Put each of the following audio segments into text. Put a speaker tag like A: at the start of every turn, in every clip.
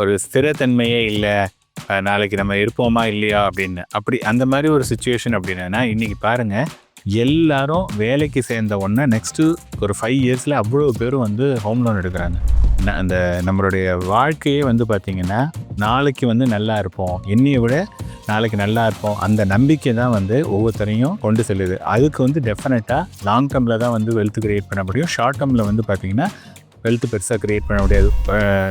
A: ஒரு ஸ்திரத்தன்மையே இல்லை நாளைக்கு நம்ம இருப்போமா இல்லையா அப்படின்னு. அப்படி அந்த மாதிரி ஒரு சுச்சுவேஷன் அப்படின்னா இன்றைக்கி பாருங்கள் எல்லாரும் வேலைக்கு சேர்ந்த உடனே நெக்ஸ்ட்டு ஒரு ஃபைவ் இயர்ஸில் அவ்வளோ பேரும் வந்து ஹோம் லோன் எடுக்கிறாங்க. அந்த நம்மளுடைய வாழ்க்கையே வந்து பார்த்திங்கன்னா நாளைக்கு வந்து நல்லா இருப்போம். என்னையை விட நாளைக்கு நல்லா இருப்போம். அந்த நம்பிக்கை தான் வந்து ஒவ்வொருத்தரையும் கொண்டு செல்லுது. அதுக்கு வந்து டெஃபினட்டாக லாங் டேர்மில் தான் வந்து வெல்த் கிரியேட் பண்ண முடியும். ஷார்ட் டேர்மில் வந்து பார்த்திங்கன்னா வெல்த் பெருசாக கிரியேட் பண்ண முடியாது.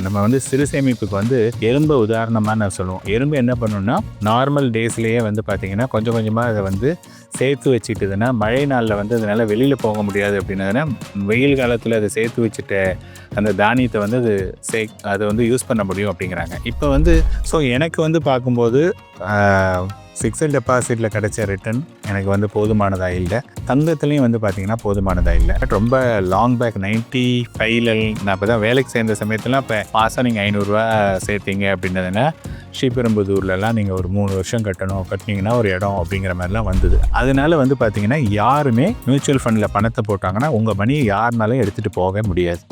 A: நம்ம வந்து சிறு சேமிப்புக்கு வந்து எறும்பு உதாரணமாக நான் சொல்லுவோம். எறும்பு என்ன பண்ணணும்னா நார்மல் டேஸ்லேயே வந்து பார்த்திங்கன்னா கொஞ்சம் கொஞ்சமாக அதை வந்து சேர்த்து வச்சுட்டுதுன்னா மழை நாளில் வந்து அதனால் வெளியில் போக முடியாது அப்படின்னதுன்னா வெயில் காலத்தில் அதை சேர்த்து வச்சுட்ட அந்த தானியத்தை வந்து அது சே அதை வந்து யூஸ் பண்ண முடியும் அப்படிங்கிறாங்க. இப்போ வந்து ஸோ எனக்கு வந்து பார்க்கும்போது ஃபிக்ஸட் டெபாசிட்டில் கிடைச்ச ரிட்டர்ன் எனக்கு வந்து போதுமானதாக இல்லை. தங்கத்துலேயும் வந்து பார்த்தீங்கன்னா போதுமானதாக இல்லை. ரொம்ப லாங் பேக் நைன்ட்டி ஃபைவ்ல நான் இப்போ தான் வேலைக்கு சேர்ந்த சமயத்துலாம் இப்போ மாதம் நீங்கள் ஐநூறுரூவா சேர்த்தீங்க அப்படின்னதுன்னா ஸ்ரீபெரும்புதூர்லலாம் நீங்கள் ஒரு மூணு வருஷம் கட்டணும். கட்டினீங்கன்னா ஒரு இடம் அப்படிங்கிற மாதிரிலாம் வந்தது. அதனால வந்து பார்த்தீங்கன்னா யாருமே மியூச்சுவல் ஃபண்டில் பணத்தை போட்டாங்கன்னா உங்கள் மணியை யாருனாலும் எடுத்துகிட்டு போக முடியாது.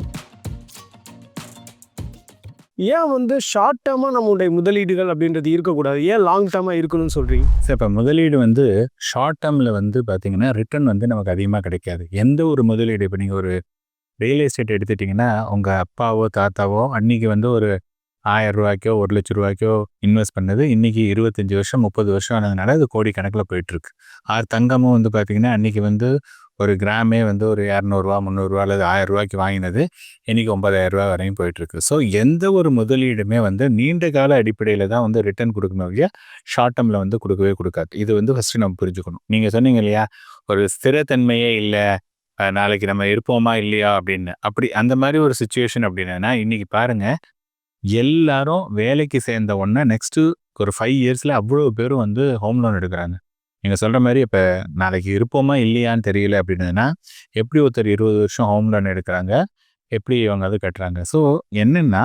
B: ஏன் வந்து ஷார்ட் டேர்மாக நம்மளுடைய முதலீடுகள் அப்படின்றது இருக்கக்கூடாது? ஏன் லாங் டேர்மாக இருக்கணும்னு சொல்கிறீங்க
A: சார் இப்போ முதலீடு வந்து ஷார்ட் டேர்மில் வந்து பார்த்தீங்கன்னா ரிட்டர்ன் வந்து நமக்கு அதிகமாக கிடைக்காது. எந்த ஒரு முதலீடு இப்போ நீங்கள் ஒரு ரியல் எஸ்டேட் எடுத்துட்டிங்கன்னா உங்கள் அப்பாவோ தாத்தாவோ அன்றைக்கி வந்து ஒரு ஆயிரம் ரூபாய்க்கோ ஒரு லட்ச ரூபாய்க்கோ இன்வெஸ்ட் பண்ணது இன்றைக்கி இருபத்தஞ்சி வருஷம் முப்பது வருஷம் ஆனதுனால அது கோடி கணக்கில் போயிட்டுருக்கு ஆறு தங்கமும் வந்து பார்த்தீங்கன்னா அன்றைக்கி வந்து ஒரு கிராமே வந்து ஒரு இரநூறுவா முந்நூறுரூவா அல்லது ஆயிரம் ரூபாய்க்கு வாங்கினது. இன்னைக்கு ஒன்பதாயிரரூவா வரையும் போயிட்டுருக்கு. ஸோ எந்த ஒரு முதலீடுமே வந்து நீண்ட கால அடிப்படையில் தான் வந்து ரிட்டர்ன் கொடுக்கணும் இல்லையா ஷார்ட் டேர்மில் வந்து கொடுக்கவே கொடுக்காது. இது வந்து ஃபஸ்ட்டு நம்ம புரிஞ்சுக்கணும். நீங்கள் சொன்னீங்க இல்லையா ஒரு ஸ்திரத்தன்மையே இல்லை நாளைக்கு நம்ம இருப்போமா இல்லையா அப்படின்னு. அப்படி அந்த மாதிரி ஒரு சுச்சுவேஷன் அப்படின்னா இன்றைக்கி பாருங்கள் எல்லாரும் வேலைக்கு சேர்ந்த உடனே நெக்ஸ்ட்டு ஒரு ஃபைவ் இயர்ஸில் அவ்வளோ பேரும் வந்து ஹோம் லோன் எடுக்கிறாங்க. நீங்கள் சொல்கிற மாதிரி இப்போ நாளைக்கு இருப்போமா இல்லையான்னு தெரியல அப்படின்னா எப்படி ஒருத்தர் இருபது வருஷம் ஹோம் லோன் எடுக்கிறாங்க எப்படி இவங்க அது கட்டுறாங்க? ஸோ என்னென்னா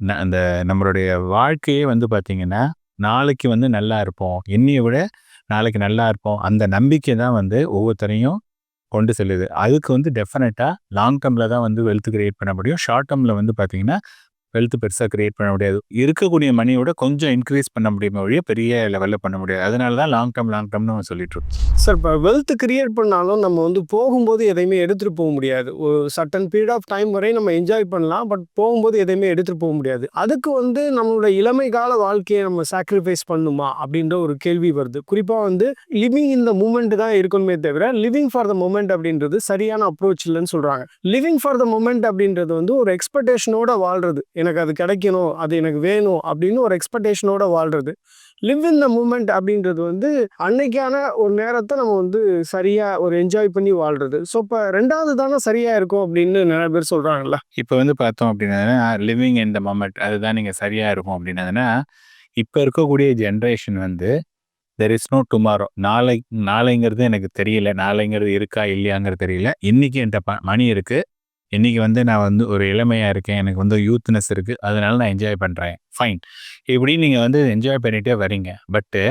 A: ந- அந்த நம்மளுடைய வாழ்க்கையே வந்து பார்த்திங்கன்னா நாளைக்கு வந்து நல்லா இருப்போம். என்னையை விட நாளைக்கு நல்லா இருப்போம். அந்த நம்பிக்கை தான் வந்து ஒவ்வொருத்தரையும் கொண்டு செல்லுது. அதுக்கு வந்து டெஃபினட்டாக லாங் டேர்மில் தான் வந்து வெல்த் கிரியேட் பண்ண முடியும். ஷார்ட் டேர்மில் வந்து பார்த்திங்கன்னா வெல்த் பெருசாக கிரியேட் பண்ண முடியாது. இருக்கக்கூடிய மணியோட கொஞ்சம் இன்க்ரீஸ் பண்ண முடியுமே ஒழிய பெரிய லெவலில் பண்ண முடியாது. அதனால தான் லாங் டேர்ம் லாங் டேர்ம்னு நம்ம சொல்லிட்டு இருக்கோம்
B: சார் இப்போ வெல்த் கிரியேட் பண்ணாலும் நம்ம வந்து போகும்போது எதையுமே எடுத்துகிட்டு போக முடியாது. ஒரு சட்டன் பீரியட் ஆஃப் டைம் வரை நம்ம என்ஜாய் பண்ணலாம் பட் போகும்போது எதையுமே எடுத்துகிட்டு போக முடியாது. அதுக்கு வந்து நம்மளோட இளமை கால வாழ்க்கையை நம்ம சாக்ரிஃபைஸ் பண்ணுமா அப்படின்ற ஒரு கேள்வி வருது. குறிப்பாக வந்து லிவிங் இந்த மூமெண்ட் தான் இருக்கணுமே தவிர லிவிங் ஃபார் த மூமெண்ட் அப்படின்றது சரியான அப்ரோச் இல்லைன்னு சொல்கிறாங்க லிவிங் ஃபார் த மூமெண்ட் அப்படின்றது வந்து ஒரு எக்ஸ்பெக்டேஷனோட வாழ்றது. எனக்கு அது கிடைக்கணும் அது எனக்கு வேணும் அப்படின்னு ஒரு எக்ஸ்பெக்டேஷனோட வாழ்றது. லிவ் இன் த மூமெண்ட் அப்படின்றது வந்து அன்னைக்கான ஒரு நேரத்தை நம்ம வந்து சரியா ஒரு என்ஜாய் பண்ணி வாழ்றது. ஸோ இப்போ ரெண்டாவது தானே சரியா இருக்கும் அப்படின்னு நிறைய பேர் சொல்றாங்கல்ல.
A: இப்போ வந்து பார்த்தோம் அப்படின்னா லிவிங் இன் த மூமெண்ட் அதுதான் நீங்கள் சரியாக இருக்கும் அப்படின்னதுன்னா இப்போ இருக்கக்கூடிய ஜென்ரேஷன் வந்து தெர் இஸ் நோ டுமாரோ நாளை நாளைங்கிறது எனக்கு தெரியல நாளைங்கிறது இருக்கா இல்லையாங்கிறது தெரியல. இன்னைக்கு என்கிட்ட ப மணி இருக்குது இன்றைக்கி வந்து நான் வந்து ஒரு இளமையாக இருக்கேன். எனக்கு வந்து யூத்னஸ் இருக்குது அதனால நான் என்ஜாய் பண்ணுறேன் ஃபைன் இப்படி நீங்கள் வந்து என்ஜாய் பண்ணிகிட்டே வரீங்க பட்டு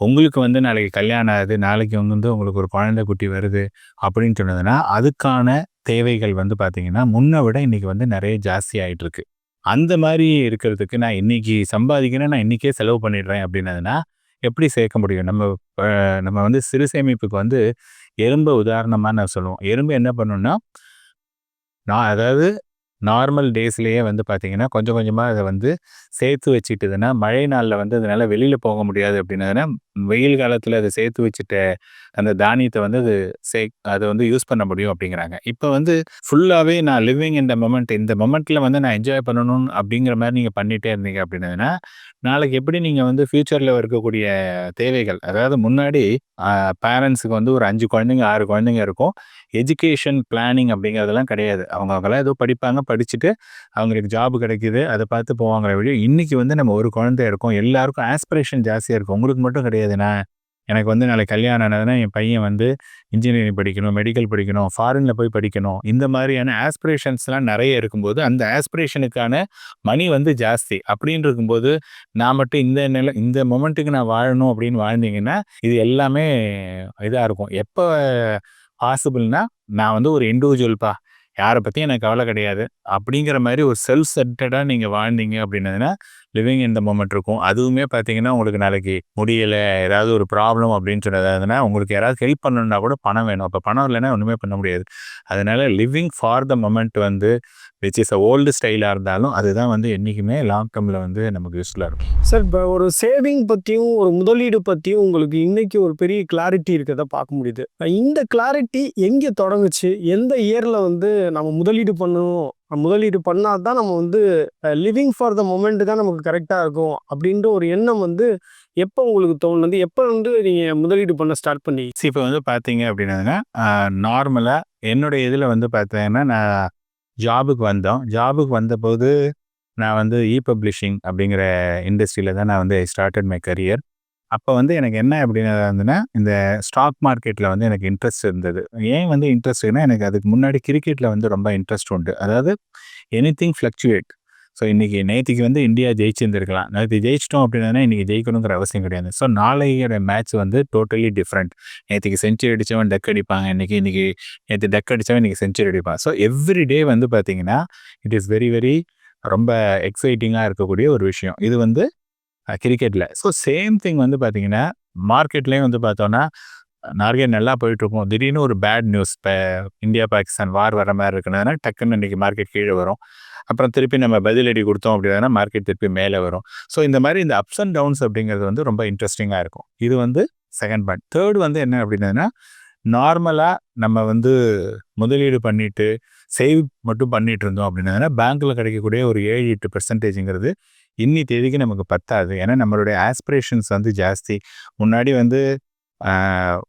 A: உங்களுக்கு வந்து நாளைக்கு கல்யாணம் ஆகுது. நாளைக்கு வந்து உங்களுக்கு ஒரு குழந்தை குட்டி வருது அப்படின்னு சொன்னதுன்னா அதுக்கான தேவைகள் வந்து பார்த்திங்கன்னா முன்னே விட இன்றைக்கி வந்து நிறைய ஜாஸ்தி ஆகிட்டுருக்கு அந்த மாதிரி இருக்கிறதுக்கு நான் இன்னைக்கு சம்பாதிக்கிறேன். நான் இன்றைக்கே செலவு பண்ணிடுறேன் அப்படின்னதுன்னா எப்படி சேர்க்க முடியும்? நம்ம நம்ம வந்து சிறு சேமிப்புக்கு வந்து எறும்பு உதாரணமாக நான் சொல்லுவோம். எறும்பு என்ன பண்ணுன்னா நான் அதாவது நார்மல் டேஸ்லேயே வந்து பார்த்தீங்கன்னா கொஞ்சம் கொஞ்சமாக அதை வந்து சேர்த்து வச்சுட்டுதுன்னா மழை நாளில் வந்து அதனால் வெளியில் போக முடியாது அப்படின்னதுன்னா வெயில் காலத்தில் அதை சேர்த்து வச்சுட்ட அந்த தானியத்தை வந்து அது சே அதை வந்து யூஸ் பண்ண முடியும் அப்படிங்கிறாங்க. இப்போ வந்து ஃபுல்லாகவே நான் லிவிங் இந்த மொமெண்ட் இந்த மொமெண்ட்டில் வந்து நான் என்ஜாய் பண்ணணும் அப்படிங்கிற மாதிரி நீங்கள் பண்ணிகிட்டே இருந்தீங்க அப்படின்னதுன்னா நாளைக்கு எப்படி நீங்கள் வந்து ஃப்யூச்சரில் இருக்கக்கூடிய தேவைகள் அதாவது முன்னாடி பேரண்ட்ஸுக்கு வந்து ஒரு அஞ்சு குழந்தைங்க ஆறு குழந்தைங்க இருக்கும். எஜுகேஷன் பிளானிங் அப்படிங்கிறதெல்லாம் கிடையாது. அவங்க அவங்களாம் ஏதோ படிப்பாங்க படிச்சுட்டு அவங்களுக்கு ஜாப் கிடைக்கிது அதை பார்த்து போவாங்கிற வழி இன்றைக்கி வந்து நம்ம ஒரு குழந்தை இருக்கோம் எல்லாருக்கும் ஆஸ்பிரேஷன் ஜாஸ்தியாக இருக்கும். உங்களுக்கு மட்டும் கிடையாதுண்ணா எனக்கு வந்து நாளைக்கு கல்யாணம் ஆனதுன்னா என் பையன் வந்து இன்ஜினியரிங் படிக்கணும் மெடிக்கல் படிக்கணும் ஃபாரினில் போய் படிக்கணும். இந்த மாதிரியான ஆஸ்பிரேஷன்ஸ்லாம் நிறைய இருக்கும்போது அந்த ஆஸ்பிரேஷனுக்கான மணி வந்து ஜாஸ்தி. அப்படின்னு இருக்கும்போது நான் மட்டும் இந்த நில இந்த மொமெண்ட்டுக்கு நான் வாழணும் அப்படின்னு வாழ்ந்தீங்கன்னா இது எல்லாமே இதாக இருக்கும். எப்போ பாசிபிள்னா நான் வந்து ஒரு இண்டிவிஜுவல்ப்பா யாரை பற்றியும் எனக்கு கவலை கிடையாது. அப்படிங்கிற மாதிரி ஒரு செல்ஃப் செட்டடாக நீங்கள் வாழ்ந்தீங்க அப்படின்னதுன்னா லிவிங் இந்த மூமெண்ட் இருக்கும். அதுவுமே பார்த்தீங்கன்னா உங்களுக்கு நாளைக்கு முடியலை ஏதாவது ஒரு ப்ராப்ளம் அப்படின்னு சொன்னதுனா உங்களுக்கு யாராவது ஹெல்ப் பண்ணணுன்னா கூட பணம் வேணும். அப்போ பணம் இல்லைன்னா ஒன்றுமே பண்ண முடியாது. அதனால் லிவிங் ஃபார் த மொமெண்ட் வந்து விச் இஸ் அ ஓல்டு ஸ்டைலாக இருந்தாலும் அதுதான் வந்து என்றைக்குமே லாங் டேர்மில் வந்து நமக்கு யூஸ்ஃபுல்லாக இருக்கும்.
B: சார் இப்போ ஒரு சேவிங் பற்றியும் ஒரு முதலீடு பற்றியும் உங்களுக்கு இன்னைக்கு ஒரு பெரிய கிளாரிட்டி இருக்கிறத பார்க்க முடியுது. இந்த கிளாரிட்டி எங்கே தொடங்குச்சு? எந்த இயரில் வந்து நம்ம முதலீடு பண்ணணும்? முதலீடு பண்ணால் தான் நம்ம வந்து லிவிங் ஃபார் த மொமெண்ட் தான் நமக்கு கரெக்டாக இருக்கும் அப்படின்ற ஒரு எண்ணம் வந்து எப்போ உங்களுக்கு தோணுது? எப்போ வந்து நீங்கள் முதலீடு பண்ண ஸ்டார்ட் பண்ணி
A: இப்போ வந்து பார்த்தீங்க அப்படின்னா நார்மலாக என்னுடைய இதில் வந்து பார்த்தீங்கன்னா நான் ஜாபுக்கு வந்தோம். ஜாபுக்கு வந்தபோது நான் வந்து இ பப்ளிஷிங் அப்படிங்கிற இண்டஸ்ட்ரியில் தான் நான் வந்து ஸ்டார்டட் மை கரியர் அப்போ வந்து எனக்கு என்ன அப்படின்னு இருந்ததுன்னா இந்த ஸ்டாக் மார்க்கெட்டில் வந்து எனக்கு இன்ட்ரெஸ்ட் இருந்தது. ஏன் வந்து இன்ட்ரெஸ்ட்னா எனக்கு அதுக்கு முன்னாடி கிரிக்கெட்டில் வந்து ரொம்ப இன்ட்ரெஸ்ட் உண்டு. அதாவது எனி திங் ஃப்ளக்சுவேட் ஸோ இன்றைக்கி நேற்றுக்கு வந்து இந்தியா ஜெயிச்சிருந்துருக்கலாம். நேற்று ஜெயிச்சிட்டோம் அப்படின்னா இன்றைக்கி ஜெயிக்கணுங்கிற அவசியம் கிடையாது. ஸோ நாளையோட மேட்ச் வந்து டோட்டலி டிஃப்ரெண்ட் நேற்றுக்கு செஞ்சுரி அடித்தவன் டக் அடிப்பாங்க இன்றைக்கி இன்றைக்கி நேற்று டக் அடித்தவன் இன்றைக்கி செஞ்சுரி அடிப்பான். ஸோ எவ்ரி டே வந்து பார்த்திங்கன்னா இட் இஸ் வெரி வெரி ரொம்ப எக்ஸைட்டிங்காக இருக்கக்கூடிய ஒரு விஷயம். இது வந்து கிரிக்கெட்டில் ஸோ சேம் திங் வந்து பார்த்தீங்கன்னா மார்க்கெட்லேயும் வந்து பார்த்தோன்னா நார்கே நல்லா போயிட்டுருக்கும். திடீர்னு ஒரு பேட் நியூஸ் இப்போ இந்தியா பாகிஸ்தான் வார் வர மாதிரி இருக்குன்னா டக்குன்னு இன்றைக்கி மார்க்கெட் கீழே வரும். அப்புறம் திருப்பி நம்ம பதிலடி கொடுத்தோம் அப்படின்னா மார்க்கெட் திருப்பி மேலே வரும். ஸோ இந்த மாதிரி இந்த அப்ஸ் அண்ட் டவுன்ஸ் அப்படிங்கிறது வந்து ரொம்ப இன்ட்ரெஸ்டிங்காக இருக்கும். இது வந்து செகண்ட் பாயிண்ட் தேர்ட் வந்து என்ன அப்படின்னா நார்மலாக நம்ம வந்து முதலீடு பண்ணிட்டு சேவ் மட்டும் பண்ணிட்டு இருந்தோம் அப்படின்னா பேங்க்கில் கிடைக்கக்கூடிய ஒரு ஏழு எட்டு பெர்சன்டேஜுங்கிறது இன்னி தேதிக்கு நமக்கு பத்தாது. ஏன்னா நம்மளுடைய ஆஸ்பிரேஷன்ஸ் வந்து ஜாஸ்தி. முன்னாடி வந்து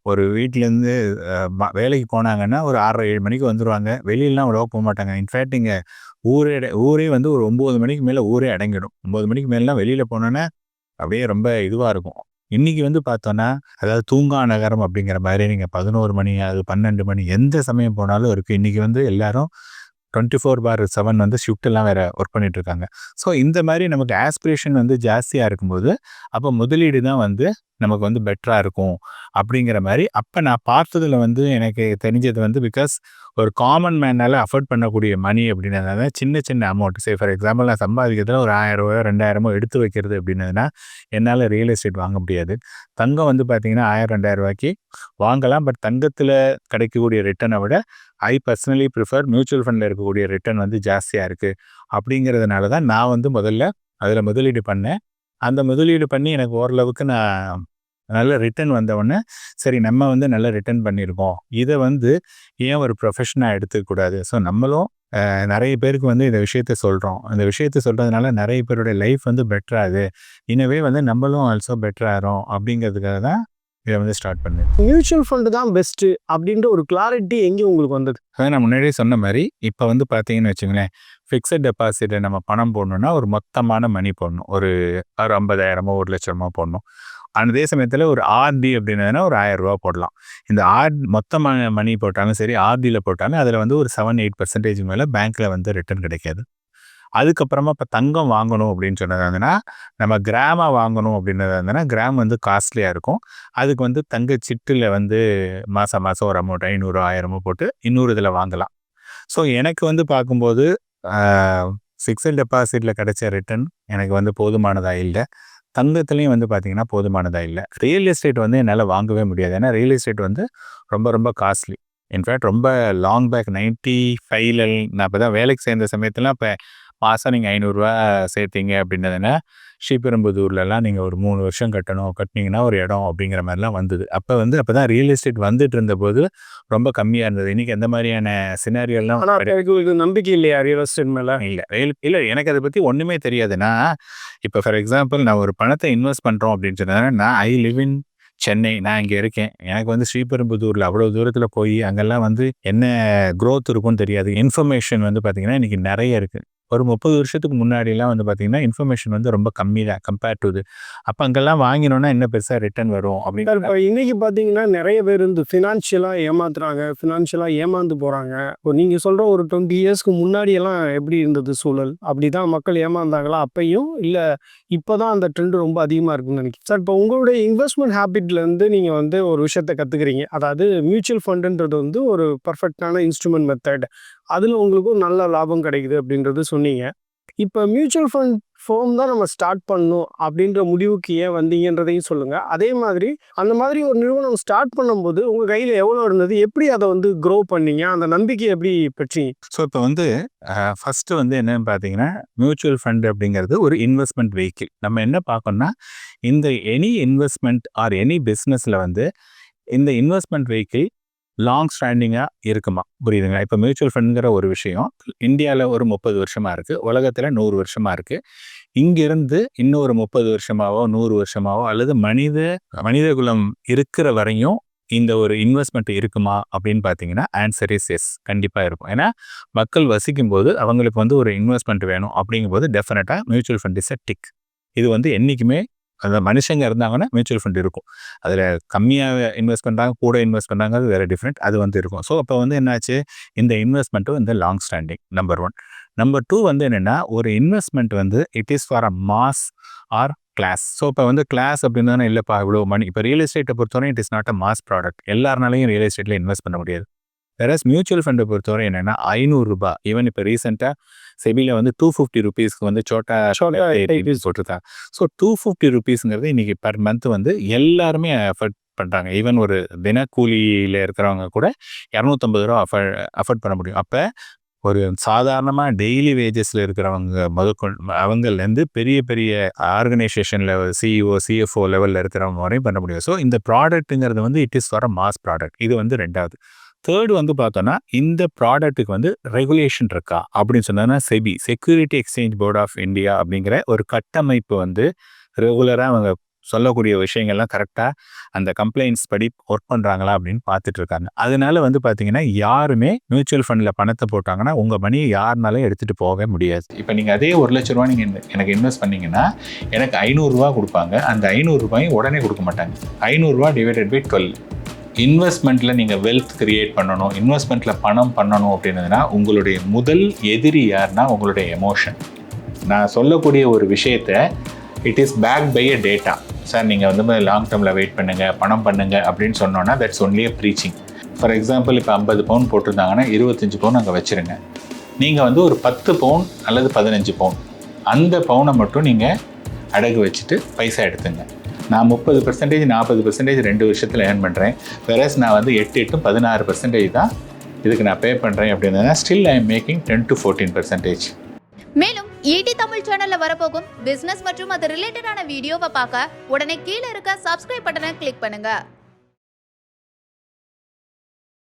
A: ஒரு வீட்டிலேருந்து வேலைக்கு போனாங்கன்னா ஒரு ஆறரை ஏழு மணிக்கு வந்துடுவாங்க வெளியிலலாம் அவ்வளோவா போக மாட்டாங்க. இன்ஃபேக்ட் இங்கே ஊரே ஊரே வந்து ஒரு ஒம்பது மணிக்கு மேலே ஊரே அடங்கிடும். ஒம்பது மணிக்கு மேலாம் வெளியில் போனோன்னே அப்படியே ரொம்ப இதுவாக இருக்கும். இன்றைக்கி வந்து பார்த்தோன்னா அதாவது தூங்கா நகரம் அப்படிங்கிற மாதிரி நீங்கள் பதினோரு மணி அது பன்னெண்டு மணி எந்த சமயம் போனாலும் இருக்குது இன்றைக்கி வந்து எல்லோரும் டுவெண்ட்டி ஃபோர் பார் செவன் வந்து ஷிஃப்ட்டெல்லாம் வேறு ஒர்க் பண்ணிகிட்டு இருக்காங்க ஸோ இந்த மாதிரி நமக்கு ஆஸ்பிரேஷன் வந்து ஜாஸ்தியாக இருக்கும்போது அப்போ முதலீடு தான் வந்து நமக்கு வந்து பெட்டராக இருக்கும் அப்படிங்கிற மாதிரி. அப்போ நான் பார்த்ததில் வந்து எனக்கு தெரிஞ்சது வந்து பிகாஸ் ஒரு காமன் மேனால் அஃபோர்ட் பண்ணக்கூடிய மணி அப்படின்னதுனால சின்ன சின்ன அமௌண்ட் சே ஃபார் எக்ஸாம்பிள் நான் சம்பாதிக்கிறதுல ஒரு ஆயிரம் ரூபாயோ ரெண்டாயிரமோ எடுத்து வைக்கிறது அப்படின்னதுன்னா என்னால் ரியல் எஸ்டேட் வாங்க முடியாது. தங்கம் வந்து பார்த்திங்கன்னா ஆயிரம் ரெண்டாயிரம் ரூபாய்க்கு வாங்கலாம். பட் தங்கத்தில் கிடைக்கக்கூடிய ரிட்டனை விட ஐ பர்சனலி ப்ரிஃபர் மியூச்சுவல் ஃபண்டில் இருக்கக்கூடிய ரிட்டர்ன் வந்து ஜாஸ்தியாக இருக்குது அப்படிங்கிறதுனால தான் நான் வந்து முதல்ல அதில் முதலீடு பண்ணேன். அந்த முதலீடு பண்ணி எனக்கு ஓரளவுக்கு நான் நல்ல ரிட்டர்ன் வந்தவுடனே சரி நம்ம வந்து நல்ல ரிட்டர்ன் பண்ணியிருக்கோம் இதை வந்து ஏன் ஒரு ப்ரொஃபஷனாக எடுத்துக்கூடாது ஸோ நம்மளும் நிறைய பேருக்கு வந்து இந்த விஷயத்த சொல்கிறோம் இந்த விஷயத்த சொல்கிறதுனால நிறைய பேருடைய லைஃப் வந்து பெட்டராகுது இனவே வந்து நம்மளும் ஆல்சோ பெட்டராகிறோம் அப்படிங்கிறதுக்காக தான் இதை வந்து ஸ்டார்ட் பண்ணேன்.
B: மியூச்சுவல் ஃபண்டு தான் பெஸ்ட்டு அப்படின்ற ஒரு கிளாரிட்டி எங்கே உங்களுக்கு வந்தது?
A: அதான் நான் முன்னாடியே சொன்ன மாதிரி இப்போ வந்து பார்த்தீங்கன்னு வச்சுங்களேன் ஃபிக்ஸட் டெபாசிட்டை நம்ம பணம் போடணுன்னா ஒரு மொத்தமான மணி போடணும். ஒரு ஒரு ஐம்பதாயிரமோ ஒரு லட்சமோ போடணும். அந்த அதே சமயத்தில் ஒரு ஆர்டி அப்படின்னதுனா ஒரு ஆயிரம் ரூபா போடலாம். இந்த ஆர் மொத்தமான மணி போட்டாலும் சரி ஆர்டியில் போட்டாலும் அதில் வந்து ஒரு செவன் எயிட் பர்சன்டேஜ் மேலே பேங்க்கில் வந்து ரிட்டர்ன் கிடைக்காது. அதுக்கப்புறமா இப்போ தங்கம் வாங்கணும் அப்படின்னு சொன்னது வந்துன்னா நம்ம கிராமாக வாங்கணும் அப்படின்றது வந்துன்னா கிராம் வந்து காஸ்ட்லியாக இருக்கும். அதுக்கு வந்து தங்க சிட்டில் வந்து மாதம் மாதம் ஒரு அமௌண்ட் ஐநூறு ஆயிரமோ போட்டு இன்னொரு இதில் வாங்கலாம். ஸோ எனக்கு வந்து பார்க்கும்போது ஃபிக்ஸட் டெபாசிட்டில் கிடைச்ச ரிட்டர்ன் எனக்கு வந்து போதுமானதாக இல்லை. தங்கத்துலேயும் வந்து பார்த்திங்கன்னா போதுமானதாக இல்லை. ரியல் எஸ்டேட் வந்து என்னால் வாங்கவே முடியாது. ஏன்னா ரியல் எஸ்டேட் வந்து ரொம்ப ரொம்ப காஸ்ட்லி இன்ஃபேக்ட் ரொம்ப லாங் பேக் நைன்ட்டி ஃபைவ்ல நான் இப்போ தான் வேலைக்கு சேர்ந்த சமயத்துலாம் இப்போ மாதம் நீங்கள் ஐநூறுரூவா சேர்த்தீங்க அப்படின்னதுன்னா ஸ்ரீபெரும்புதூர்லலாம் நீங்கள் ஒரு மூணு வருஷம் கட்டணும் கட்டினீங்கன்னா ஒரு இடம் அப்படிங்கிற மாதிரிலாம் வந்தது. அப்போ வந்து அப்போ தான் ரியல் எஸ்டேட் வந்துட்டு இருந்தபோது ரொம்ப கம்மியாக இருந்தது. இன்றைக்கி எந்த மாதிரியான சினாரியெல்லாம்
B: நம்பிக்கை இல்லையா? ரியல் எஸ்டேட் மேலே?
A: இல்லை ரியல் இல்லை எனக்கு அதை பற்றி ஒன்றுமே தெரியாதுன்னா இப்போ ஃபார் எக்ஸாம்பிள் நான் ஒரு பணத்தை இன்வெஸ்ட் பண்ணுறோம் அப்படின்னு சொன்னேன்னா நான் ஐ லிவ் இன் சென்னை. நான் இங்கே இருக்கேன். எனக்கு வந்து ஸ்ரீபெரும்புதூரில் அவ்வளோ தூரத்தில் போய் அங்கெல்லாம் வந்து என்ன க்ரோத் இருக்கும்னு தெரியாது. இன்ஃபர்மேஷன் வந்து பார்த்திங்கன்னா இன்றைக்கி நிறைய இருக்குது ஒரு முப்பது வருஷத்துக்கு முன்னாடிலாம் வந்து பார்த்தீங்கன்னா இன்ஃபர்மேஷன் வந்து ரொம்ப கம்மி தான். கம்பேர்ட் டு இது. அப்போ அங்கெல்லாம் வாங்கினோன்னா இன்னும் பெருசாக ரிட்டர்ன் வரும் அப்படின்னு
B: இப்போ இன்றைக்கி பார்த்தீங்கன்னா நிறைய பேர் வந்து ஃபினான்ஷியலாக ஏமாத்துறாங்க. ஃபினான்ஷியலாக ஏமாந்து போகிறாங்க இப்போ நீங்கள் சொல்கிற ஒரு டுவெண்ட்டி இயர்ஸ்க்கு முன்னாடியெல்லாம் எப்படி இருந்தது சூழல்? அப்படி தான் மக்கள் ஏமாந்தாங்களா அப்பையும்? இல்லை இப்போ தான் அந்த ட்ரெண்ட் ரொம்ப அதிகமாக இருக்குன்னு நினைக்கிறேன் சார் இப்போ உங்களுடைய இன்வெஸ்ட்மெண்ட் ஹேபிட்லேருந்து நீங்கள் வந்து ஒரு விஷயத்த கற்றுக்குறீங்க அதாவது மியூச்சுவல் ஃபண்டுன்றது வந்து ஒரு பர்ஃபெக்டான இன்ஸ்ட்ருமெண்ட் மெத்தட் அதில் உங்களுக்கும் நல்ல லாபம் கிடைக்குது அப்படின்றது சொன்னீங்க. இப்போ மியூச்சுவல் ஃபண்ட் ஃபோம் தான் நம்ம ஸ்டார்ட் பண்ணணும் அப்படின்ற முடிவுக்கு ஏன் வந்தீங்கன்றதையும் சொல்லுங்கள் அதே மாதிரி அந்த மாதிரி ஒரு நிறுவனம் ஸ்டார்ட் பண்ணும்போது உங்கள் கையில் எவ்வளோ இருந்தது? எப்படி அதை வந்து க்ரோ பண்ணீங்க? அந்த நம்பிக்கையை எப்படி பெற்றீங்க?
A: ஸோ இப்போ வந்து ஃபஸ்ட்டு வந்து என்னன்னு பார்த்தீங்கன்னா மியூச்சுவல் ஃபண்ட் அப்படிங்கிறது ஒரு இன்வெஸ்ட்மெண்ட் வெஹிக்கிள் நம்ம என்ன பார்க்கணும்னா இந்த எனி இன்வெஸ்ட்மெண்ட் ஆர் எனி பிஸ்னஸில் வந்து இந்த இன்வெஸ்ட்மெண்ட் வெஹிக்கிள் லாங் ஸ்டாண்டிங்காக இருக்குமா? புரியுதுங்களா? இப்போ மியூச்சுவல் ஃபண்டுங்கிற ஒரு விஷயம் இந்தியாவில் ஒரு முப்பது வருஷமாக இருக்குது உலகத்தில் நூறு வருஷமாக இருக்குது இங்கிருந்து இன்னொரு முப்பது வருஷமாவோ நூறு வருஷமாவோ அல்லது மனித மனிதகுலம் இருக்கிற வரையும் இந்த ஒரு இன்வெஸ்ட்மெண்ட் இருக்குமா? அப்படின்னு பார்த்தீங்கன்னா ஆன்சர் இஸ் எஸ் கண்டிப்பாக இருக்கும். ஏன்னா மக்கள் வசிக்கும் போது அவங்களுக்கு வந்து ஒரு இன்வெஸ்ட்மெண்ட் வேணும். அப்படிங்கும்போது டெஃபினட்டாக mutual fund is a tick இது வந்து என்றைக்குமே அந்த மனுஷங்க இருந்தாங்கன்னா மியூச்சுவல் ஃபண்ட் இருக்கும். அதில் கம்மியாக இன்வெஸ்ட் பண்ணுறாங்க கூட இன்வெஸ்ட் பண்ணுறாங்க அது வேறு டிஃப்ரெண்ட் அது வந்து இருக்கும். ஸோ அப்போ வந்து என்னாச்சு? இந்த இன்வெஸ்ட்மெண்ட்டும் வந்து long standing number one number two வந்து என்னென்னா ஒரு இன்வெஸ்ட்மெண்ட் வந்து it is for a mass or class so இப்போ வந்து கிளாஸ் அப்படின்னு தானே இல்லைப்பா இவ்வளோ மணி இப்போ ரியல் எஸ்டேட்டை பொறுத்தவரை it is not a mass product எல்லாருனாலையும் real எஸ்டேட்டில் இன்வெஸ்ட் பண்ண முடியாது. வேறஸ் மியூச்சுவல் ஃபண்டை பொறுத்தவரை என்னென்னா ஐநூறுரூபா ஈவன் இப்போ ரீசெண்டாக செபியில் வந்து டூ ஃபிஃப்டி ருபீஸ்க்கு வந்து சோட்டா
B: Chota
A: ஸோ டூ ஃபிஃப்டி ருபீஸுங்கிறது இன்றைக்கி பர் மந்த் வந்து எல்லாருமே எஃபர்ட் பண்ணுறாங்க ஈவன் ஒரு தினக்கூலியில் இருக்கிறவங்க கூட இரநூத்தம்பது ரூபா அஃபர் அஃபோர்ட் பண்ண முடியும். அப்போ ஒரு சாதாரணமாக டெய்லி வேஜஸில் இருக்கிறவங்க முதற்கொண்டு அவங்கலேருந்து பெரிய பெரிய ஆர்கனைசேஷனில் சிஇஓ சிஎஃப்ஓ லெவலில் இருக்கிறவங்க வரையும் பண்ண முடியும். ஸோ இந்த ப்ராடக்ட்டுங்கிறது வந்து it is for a mass product இது வந்து ரெண்டாவது. தேர்டு வந்து பார்த்தோன்னா இந்த ப்ராடக்ட்டுக்கு வந்து ரெகுலேஷன் இருக்கா? அப்படின்னு சொன்னோன்னா SEBI security exchange board of India அப்படிங்கிற ஒரு கட்டமைப்பு வந்து ரெகுலராக அவங்க சொல்லக்கூடிய விஷயங்கள்லாம் கரெக்டாக அந்த கம்ப்ளைண்ட்ஸ் படி ஒர்க் பண்ணுறாங்களா அப்படின்னு பார்த்துட்டு இருக்காங்க. அதனால வந்து பார்த்தீங்கன்னா யாருமே மியூச்சுவல் ஃபண்டில் பணத்தை போட்டாங்கன்னா உங்கள் மணியை யாருனாலும் எடுத்துகிட்டு போகவே முடியாது. இப்போ நீங்கள் அதே ஒரு லட்ச ரூபா நீங்கள் எனக்கு இன்வெஸ்ட் பண்ணீங்கன்னா எனக்கு ஐநூறுரூவா கொடுப்பாங்க. அந்த ஐநூறுரூபாயும் உடனே கொடுக்க மாட்டாங்க. ஐநூறுரூவா டிவைடட் பை டுவெல் இன்வெஸ்ட்மெண்ட்டில் நீங்கள் வெல்த் கிரியேட் பண்ணணும் இன்வெஸ்ட்மெண்ட்டில் பணம் பண்ணணும் அப்படின்னதுன்னா உங்களுடைய முதல் எதிரி யாருன்னா உங்களுடைய எமோஷன் நான் சொல்லக்கூடிய ஒரு விஷயத்த it is back by a data sir நீங்கள் வந்து லாங் டேர்மில் வெயிட் பண்ணுங்கள் பணம் பண்ணுங்கள் அப்படின்னு சொன்னோன்னா that's only a breaching for example இப்போ ஐம்பது பவுன் போட்டிருந்தாங்கன்னா இருபத்தஞ்சி பவுன் அங்கே வச்சுருங்க. நீங்கள் வந்து ஒரு பத்து பவுன் அல்லது பதினஞ்சு பவுன் அந்த பவுனை மட்டும் நீங்கள் அடகு வச்சுட்டு பைசா எடுத்துங்க. நான் முப்பது பர்சன்டேஜ் நாற்பது பர்சன்டேஜ் ரெண்டு வருஷத்தில் ஏர்ன் பண்ணுறேன் வெரஸ் நான் வந்து எட்டு எட்டும் பதினாறு பர்சன்டேஜ் தான் இதுக்கு நான் பே பண்ணுறேன் அப்படின்னா still I am making ten to fourteen percentage
C: மேலும் ஈடி தமிழ் சேனல்ல வரப்போகும் பிசினஸ் மற்றும் அது ரிலேட்டடான வீடியோவை பார்க்க உடனே கீழே இருக்க சப்ஸ்கிரைப் பட்டனை கிளிக் பண்ணுங்க.